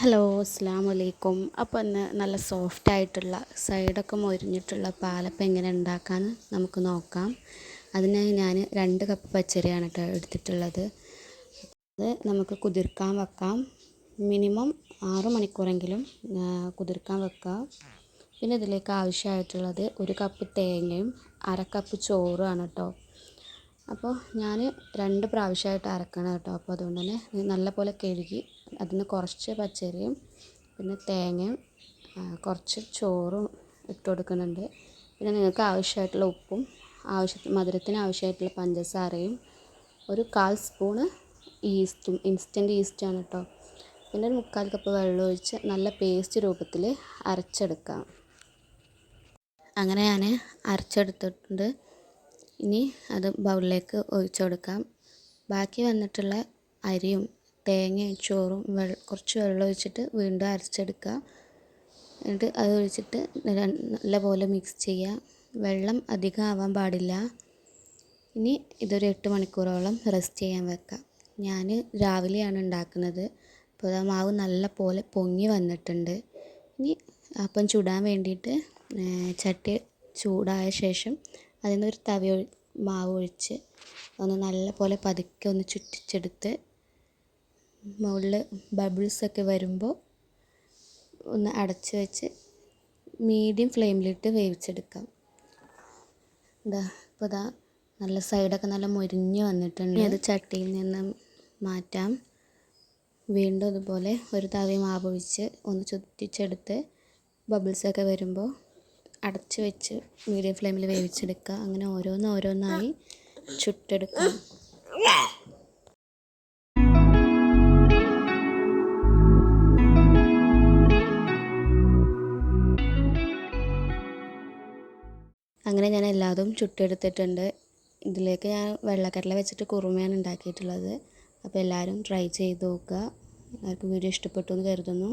Hello അസ്സാം വലൈക്കും അപ്പോൾ ഇന്ന് നല്ല സോഫ്റ്റ് ആയിട്ടുള്ള സൈഡൊക്കെ മൊരിഞ്ഞിട്ടുള്ള പാലപ്പം എങ്ങനെ ഉണ്ടാക്കാമെന്ന് നമുക്ക് നോക്കാം. അതിനായി ഞാൻ രണ്ട് കപ്പ് പച്ചരിയാണ് കേട്ടോ എടുത്തിട്ടുള്ളത്. അത് നമുക്ക് കുതിർക്കാൻ വെക്കാം. മിനിമം ആറ് മണിക്കൂറെങ്കിലും കുതിർക്കാൻ വെക്കാം. പിന്നെ ഇതിലേക്ക് ആവശ്യമായിട്ടുള്ളത് ഒരു കപ്പ് തേങ്ങയും അര കപ്പ് ചോറുമാണ് കേട്ടോ അപ്പോൾ ഞാൻ രണ്ട് പ്രാവശ്യമായിട്ട് അരക്കണം കേട്ടോ അപ്പോൾ അതുകൊണ്ട് തന്നെ നല്ല നല്ലപോലെ കഴുകി അതിന് കുറച്ച് പച്ചരിയും പിന്നെ തേങ്ങയും കുറച്ച് ചോറും ഇട്ട് കൊടുക്കുന്നുണ്ട്. പിന്നെ നിങ്ങൾക്ക് ആവശ്യമായിട്ടുള്ള ഉപ്പും ആവശ്യത്തിന് മധുരത്തിന് ആവശ്യമായിട്ടുള്ള പഞ്ചസാരയും ഒരു കാൽ സ്പൂണ് ഈസ്റ്റും ഇൻസ്റ്റന്റ് ഈസ്റ്റാണ് കേട്ടോ പിന്നെ ഒരു മുക്കാൽ കപ്പ് വെള്ളം ഒഴിച്ച് നല്ല പേസ്റ്റ് രൂപത്തിൽ അരച്ചെടുക്കാം. അങ്ങനെ ഞാൻ അരച്ചെടുത്തിട്ടുണ്ട്. ഇനി അത് ബൗളിലേക്ക് ഒഴിച്ചു കൊടുക്കാം. ബാക്കി വന്നിട്ടുള്ള അരിയും തേങ്ങയും ചോറും വെ കുറച്ച് വെള്ളം ഒഴിച്ചിട്ട് വീണ്ടും അരച്ചെടുക്കുക. എന്നിട്ട് അത് ഒഴിച്ചിട്ട് നല്ല നല്ലപോലെ മിക്സ് ചെയ്യുക. വെള്ളം അധികം ആവാൻ പാടില്ല. ഇനി ഇതൊരു എട്ട് മണിക്കൂറോളം റെസ്റ്റ് ചെയ്യാൻ വെക്കാം ഞാൻ രാവിലെയാണ് ഉണ്ടാക്കുന്നത്. അപ്പോൾ ആ മാവ് നല്ല പോലെ പൊങ്ങി വന്നിട്ടുണ്ട്. ഇനി അപ്പം ചുടാൻ വേണ്ടിയിട്ട് ചട്ടി ചൂടായ ശേഷം അതിൽ നിന്നൊരു തവി മാവ് ഒഴിച്ച് ഒന്ന് നല്ല പോലെ പതുക്കെ ഒന്ന് ചുറ്റിച്ചെടുത്ത് മുകളിൽ ബബിൾസൊക്കെ വരുമ്പോൾ ഒന്ന് അടച്ച് വെച്ച് മീഡിയം ഫ്ലെയിമിലിട്ട് വേവിച്ചെടുക്കാം. ഇതാ ഇപ്പോൾ ഇതാ നല്ല സൈഡൊക്കെ നല്ല മുരിഞ്ഞ് വന്നിട്ടുണ്ട്. അത് ചട്ടിയിൽ നിന്ന് മാറ്റാം. വീണ്ടും ഇതുപോലെ ഒരു തവി മാവ് ഒന്ന് ചുറ്റിച്ചെടുത്ത് ബബിൾസൊക്കെ വരുമ്പോൾ അടച്ച് വെച്ച് മീഡിയം ഫ്ലെയിമിൽ വേവിച്ചെടുക്കുക. അങ്ങനെ ഓരോന്ന് ഓരോന്നായി ചുട്ടെടുക്കാം. അങ്ങനെ ഞാൻ എല്ലാതും ചുട്ടെടുത്തിട്ടുണ്ട്. ഇതിലേക്ക് ഞാൻ വെള്ളക്കടല വെച്ചിട്ട് കുറുമയാണ് ഉണ്ടാക്കിയിട്ടുള്ളത്. അപ്പോൾ എല്ലാവരും ട്രൈ ചെയ്ത് നോക്കുക. എല്ലാവർക്കും വീഡിയോ ഇഷ്ടപ്പെട്ടു എന്ന് കരുതുന്നു.